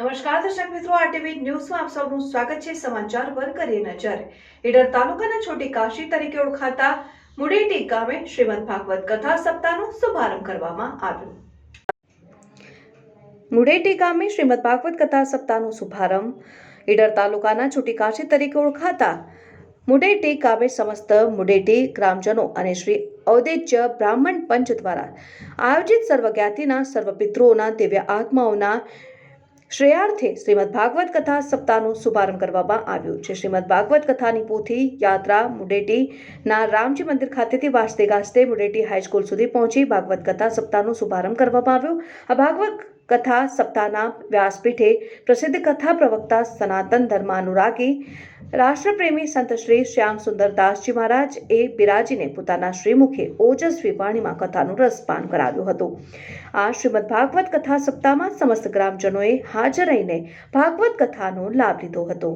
નમસ્કાર દર્શક મિત્રો આરટીવી ન્યૂઝમાં આપ સૌનું સ્વાગત છે. સમાચાર પર કરીએ નજર. ઈડર તાલુકાના છોટી કાશી તરીકે ઓળખાતા મુડેટી ગામે શ્રીમદ ભાગવત કથા સપ્તાહનો શુભારંભ કરવામાં આવ્યો. મુડેટી ગામે શ્રીમદ ભાગવત કથા સપ્તાહનો શુભારંભ. ઈડર તાલુકાના છોટી કાશી તરીકે ઓળખાતા મુડેટી ગામે સમસ્ત મુડેટી ગ્રામજનો અને શ્રી ઔદેચ્ય બ્રાહ્મણ પંચ દ્વારા આયોજિત સર્વજ્ઞાતિના સર્વ પિતૃઓના દિવ્ય આત્માઓના શ્રેયાર્થે શ્રીમદ ભાગવત કથા સપ્તાહનો શુભારંભ કરવામાં આવ્યો છે. શ્રીમદ ભાગવત કથાની પોથી યાત્રા મુડેટીના રામજી મંદિર ખાતેથી વાજતે ગાજતે મુડેટી હાઈસ્કૂલ સુધી પહોંચી ભાગવત કથા સપ્તાહનો શુભારંભ કરવામાં આવ્યો. આ ભાગવત કથા સપ્તાહના વ્યાસપીઠે પ્રસિદ્ધ કથા પ્રવક્તા સનાતન ધર્માનુરાગી, રાષ્ટ્રપ્રેમી સંત શ્રી શ્યામ સુંદરદાસજી મહારાજ એ બિરાજીને પોતાના શ્રીમુખે ઓજસ્વી વાણીમાં કથાનું રસપાન કરાવ્યું હતું. આ શ્રીમદ ભાગવત કથા સપ્તાહમાં સમસ્ત ગ્રામજનોએ હાજર રહીને ભાગવત કથાનો લાભ લીધો હતો.